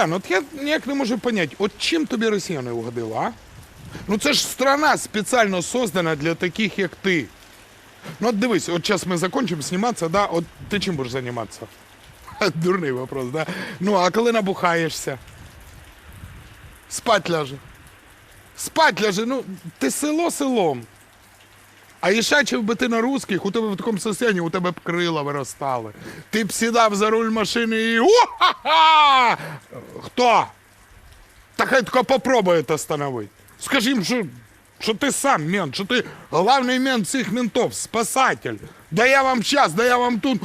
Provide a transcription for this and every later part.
Колян, от я ніяк не можу поняти, от чим тобі росіяни угодили, а? Ну це ж страна спеціально создана для таких, як ти. Ну от дивись, от зараз ми закончимо зніматися, да? От ти чим будеш займатися? Дурний вопрос, да? Ну, а коли набухаєшся? Спать ляже. Спать ляже, ну, ти село селом. А ішачив би ти на русських, у тебе в такому состоянии, у тебе б крила виростали. Ти б сідав за руль машини і. О-ха-ха! Хто? Та хай тільки попробує остановити. Скажи їм, що, що ти сам мент, що ти головний мент всіх ментов, спасатель. Да я вам час, да я вам тут.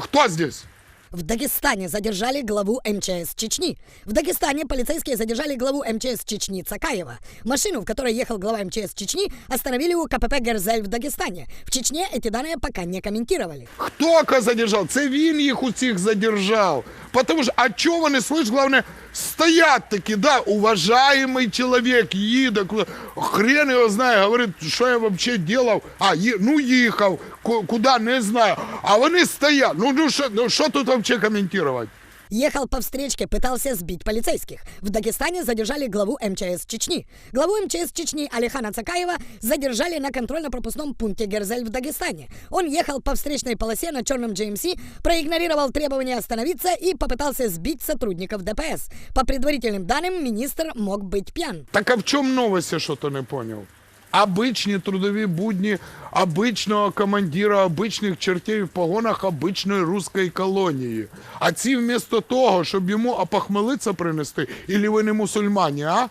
Хто здесь? В Дагестане задержали главу МЧС Чечни. В Дагестане полицейские задержали главу МЧС Чечни Цакаева. Машину, в которой ехал глава МЧС Чечни, остановили у КПП «Герзель» в Дагестане. В Чечне эти данные пока не комментировали. Хто кого задержав? Це він їх усіх задержав. Потому що, а чого вони, слышь, головне, стоять такі, да, уважаємий чоловік, їде, куди, хрен його знає, говорить, що я взагалі делав, а, ї- ну їхав, ку- куди, не знаю, а вони стоять, ну, ну, що, ну, що взагалі коментувати? Ехал по встречке, пытался сбить полицейских. В Дагестане задержали главу МЧС Чечни. Главу МЧС Чечни Алихана Цакаева задержали на контрольно-пропускном пункте Герзель в Дагестане. Он ехал по встречной полосе на черном GMC, проигнорировал требования остановиться и попытался сбить сотрудников ДПС. По предварительным данным, министр мог быть пьян. Так а в чому новость, я що-то не поняв? Обичні трудові будні обичного командира, обичних чертей в погонах обичної руської колонії. А ці вмісто того, щоб йому опохмелиться принести, ілі ви не мусульмані, а?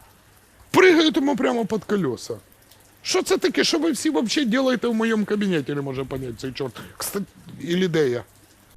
Пригають йому прямо під колеса. Що це таке? Що ви всі взагалі робите в моєму кабінеті, не може поняти цей чорт. Кстати, ілі де я?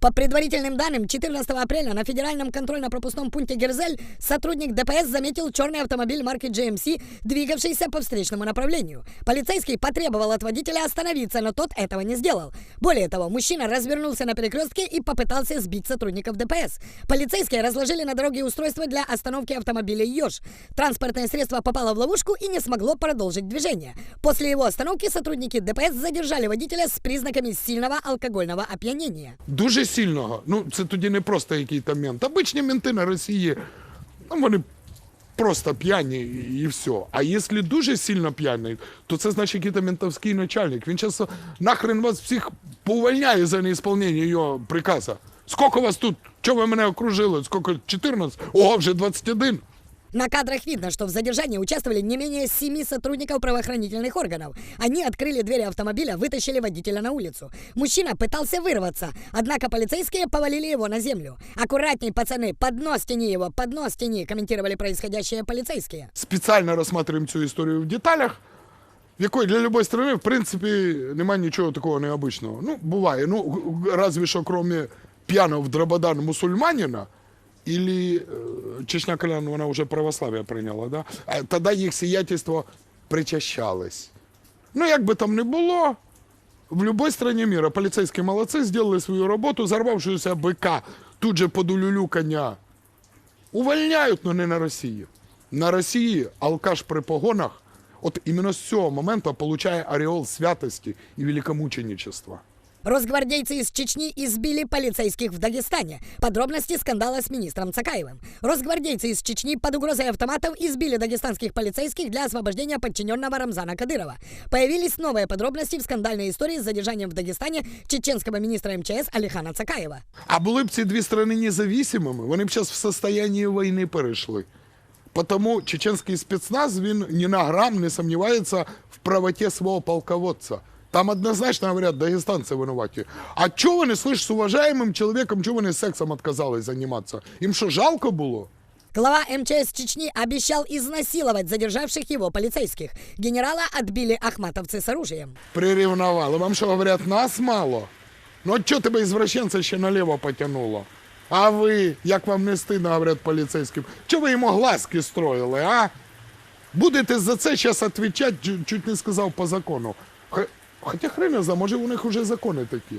По предварительным данным, 14 апреля на федеральном контрольно-пропускном пункте Герзель сотрудник ДПС заметил черный автомобиль марки GMC, двигавшийся по встречному направлению. Полицейский потребовал от водителя остановиться, но тот этого не сделал. Более того, мужчина развернулся на перекрестке и попытался сбить сотрудников ДПС. Полицейские разложили на дороге устройство для остановки автомобиля «Еж». Транспортное средство попало в ловушку и не смогло продолжить движение. После его остановки сотрудники ДПС задержали водителя с признаками сильного алкогольного опьянения. Дуже сильного. Ну, це тоді не просто якийсь там мент. Обичні менти на Росії, ну, вони просто п'яні і і все. А якщо дуже сильно п'яний, то це значить якийсь ментовський начальник. Він часто нахрен вас всіх повольняє за неісполнення його приказу. Скільки вас тут? Чого ви мене окружили? Скільки? 14? Ого, вже 21. На кадрах видно, что в задержании участвовали не менее семи сотрудников правоохранительных органов. Они открыли двери автомобиля, вытащили водителя на улицу. Мужчина пытался вырваться, однако полицейские повалили его на землю. «Аккуратней, пацаны, под нос тяни его, под нос тяни», комментировали происходящее полицейские. спеціально розглядаємо цю історію в деталях, в якої для будь-якої країни, в принципі, немає нічого такого необычного. Ну, буває. Ну, г- г- разве що, кроме п'яного в драбадан мусульманина, или э, Чечня Колян, вона вже православие прийняла, да? Тоді їх сиятельство причащалось. Ну, як би там не було, в будь-якій стране мира поліцейські молодці зробили свою роботу, зарвавшуюся бика тут же под улюлюкання Увольняють, але не на Росії. На Росії алкаш при погонах, от іменно з цього моменту получає ореол святості і великомученичества. Росгвардейцы из Чечни избили полицейских в Дагестане. Подробности скандала с министром Цакаевым. Росгвардейцы из Чечни под угрозой автоматов избили дагестанских полицейских для освобождения подчиненного Рамзана Кадырова. Появились новые подробности в скандальной истории с задержанием в Дагестане чеченского министра МЧС Алихана Цакаева. А були б ці дві країни независимими, вони б зараз в состоянні війни перейшли. Потому чеченський спецназ, він ні на грам не сумнівається в правоті свого полководця. Там однозначно говорять, дагестанці винуваті. А чого вони, слышь, з уважаємим чоловіком, чого вони сексом відказались займатися? Їм що, жалко було? Глава МЧС Чечни обещал изнасиловать задержавших его полицейских. Генерала отбили ахматовцы с оружием. Приревновали. Вам що говорять, нас мало? Ну от чого тебе извращенця ще наліво потягнуло? А ви, як вам не стидно, говорять поліцейським, чого ви йому глазки строїли, а? Будете за це зараз відповідати, чуть не сказав по закону. Х- Хоча хрен його знає, може у них вже закони такі.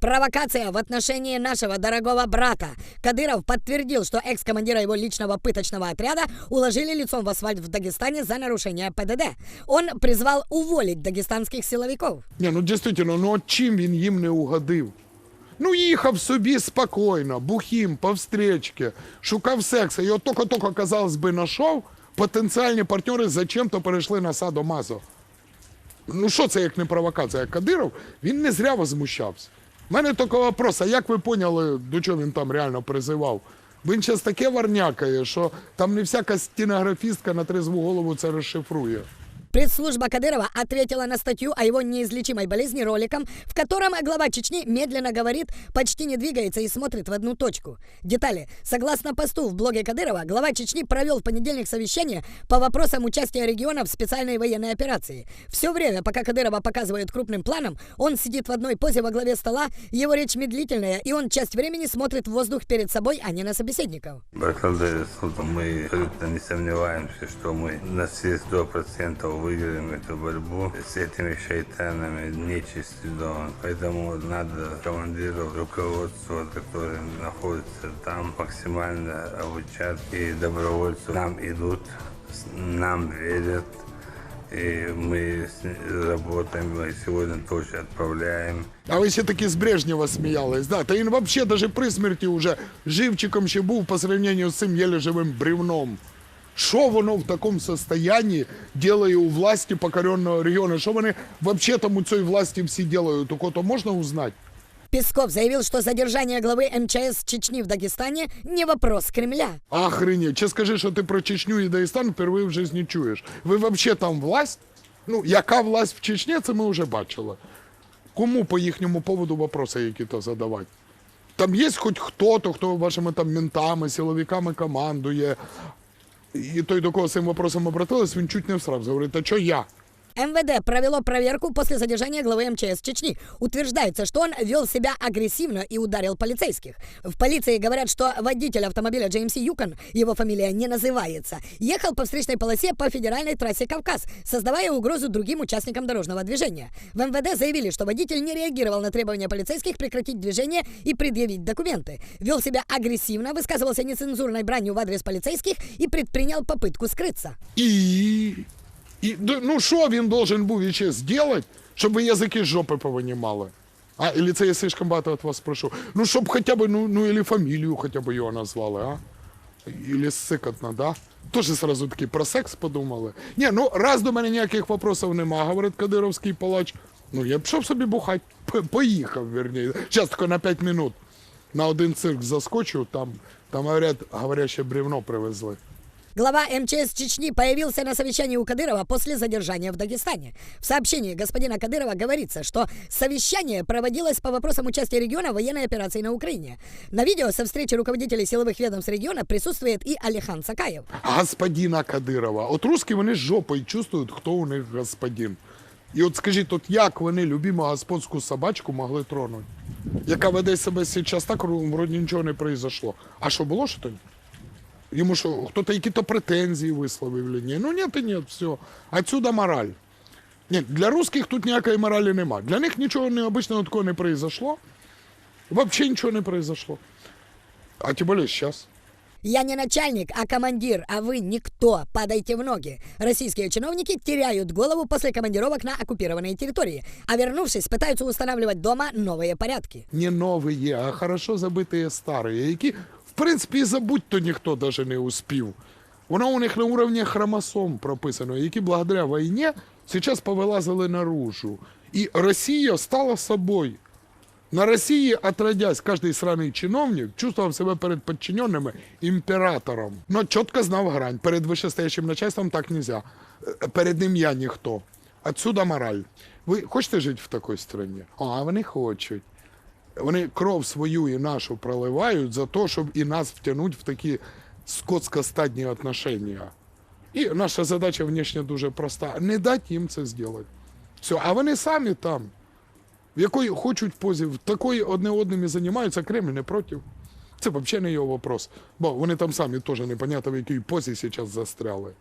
Провокация в отношении нашего дорогого брата. Кадыров подтвердил, что экс-командира его личного пыточного отряда уложили лицом в асфальт в Дагестане за нарушение ПДД. Он призвал уволить дагестанских силовиков. Ні, ну дійсно, ну от чим він їм не угодив? Ну, їхав собі спокійно, бухім, по встречці, шукав секса. Його тільки-тільки, казалось би, знайшов, потенціальні партнери зачем-то перейшли на садо-мазо. Ну що це як не провокація? Кадиров, він не зря возмущався. У мене тільки вопрос, а як ви поняли, до чого він там реально призивав? Він зараз таке варнякає, що там не всяка стінографістка на трезву голову це розшифрує. Пресс-служба Кадырова ответила на статью о его неизлечимой болезни роликом, в котором глава Чечни медленно говорит, почти не двигается и смотрит в одну точку. Детали. Согласно посту в блоге Кадырова, глава Чечни провел в понедельник совещание по вопросам участия региона в специальной военной операции. Все время, пока Кадырова показывает крупным планом, он сидит в одной позе во главе стола, его речь медлительная, и он часть времени смотрит в воздух перед собой, а не на собеседников. Мы абсолютно не сомневаемся, что мы на все сто процентов выиграем эту борьбу с этими шайтанами, нечистью дома. Поэтому надо командиров, руководство, которые находятся там, максимально обучать. И добровольцы нам идут, с- нам верят. И мы с ними работаем, мы сегодня тоже отправляем. А ви ще таки з Брежнєва сміялись, да? Та він взагалі даже при смерті уже живчиком ще був по сравнению з цим єле живим бревном. Що воно в такому состоянии делає у власті покоренного регіону? Що вони взагалі там у цій власті всі делають? У кого-то можна узнати? Песков заявил, что задержание главы МЧС Чечни в Дагестане не вопрос Кремля. Охренеть, чи скажи, що ти про Чечню і Дагестан впервые в житті чуєш. Ви взагалі там власть? Ну, яка власть в Чечні, це ми вже бачили. Кому по їхньому поводу вопроси які-то задавати? Там є хоч хто-то, хто вашими там ментами, силовиками командує. І той, до кого з цим вопросом обратилась, він чуть не всрався. Говорить, а що я? МВД провело проверку после задержания главы МЧС Чечни. Утверждается, что он вел себя агрессивно и ударил полицейских. В полиции говорят, что водитель автомобиля GMC Юкон, его фамилия не называется, ехал по встречной полосе по федеральной трассе Кавказ, создавая угрозу другим участникам дорожного движения. В МВД заявили, что водитель не реагировал на требования полицейских прекратить движение и предъявить документы. Вел себя агрессивно, высказывался нецензурной бранью в адрес полицейских и предпринял попытку скрыться. І. І ну що він должен був іще зробити, щоб ви язики з жопи повинімали? А, или це я слишком багато від вас прошу? Ну, щоб хоча б, ну, ну, или фамілію хоча б його назвали, а? Или сикотно, да? Тоже сразу таки про секс подумали. Ні, ну раз до мене ніяких вопросів нема, говорить Кадировський палач. Ну, я б пішов собі бухать. Поїхав, верніше. Зараз тільки на 5 минут. На один цирк заскочу, там, там говорять, говоряще бревно привезли. Глава МЧС Чечни появился на совещании у Кадырова после задержания в Дагестане. В сообщении господина Кадырова говорится, что совещание проводилось по вопросам участия региона в военной операции на Украине. На видео со встречи руководителей силовых ведомств региона присутствует и Алихан Сакаев. господина Кадирова. От русські вони з жопою чувствують, хто у них господин. І от скажіть, от як вони любиму господську собачку могли тронути? Яка веде себе зараз так, вроді нічого не произошло. А що було що то? Йому що, хто-то якісь претензії висловив чи ні? Ну ні, то ні, все. Отсюда мораль. Ні, для русських тут ніякої моралі нема. Для них нічого необычного такого не произошло. Взагалі нічого не произошло. А тим більше зараз. Я не начальник, а командир, а вы никто. Падайте в ноги. Российские чиновники теряют голову после командировок на оккупированные территории, а вернувшись, пытаются устанавливать дома новые порядки. не новые, а хорошо забитые старые, які, в принципі, і забудь то ніхто даже не успів. Воно у них на уровні хромосом прописано, які благодаря війні зараз повилазили наружу. І Росія стала собою. На Росії, отродясь, кожний сраний чиновник чувствував себе перед подчиненими імператором. Но чітко знав грань. Перед вищестоящим начальством так нельзя. Е, Перед ним я ніхто. Отсюда мораль. Ви хочете жити в такій країні? А вони хочуть. Вони кров свою і нашу проливають за те, щоб і нас втягнути в такі скотсько-стадні отношення. І наша задача внешне дуже проста: не дати їм це зробити. Все, а вони самі там, в якої хочуть позі, в такої одне одним і займаються, Кремль не проти. Це взагалі не його вопрос. Бо вони там самі теж непонятно в якій позі зараз застряли.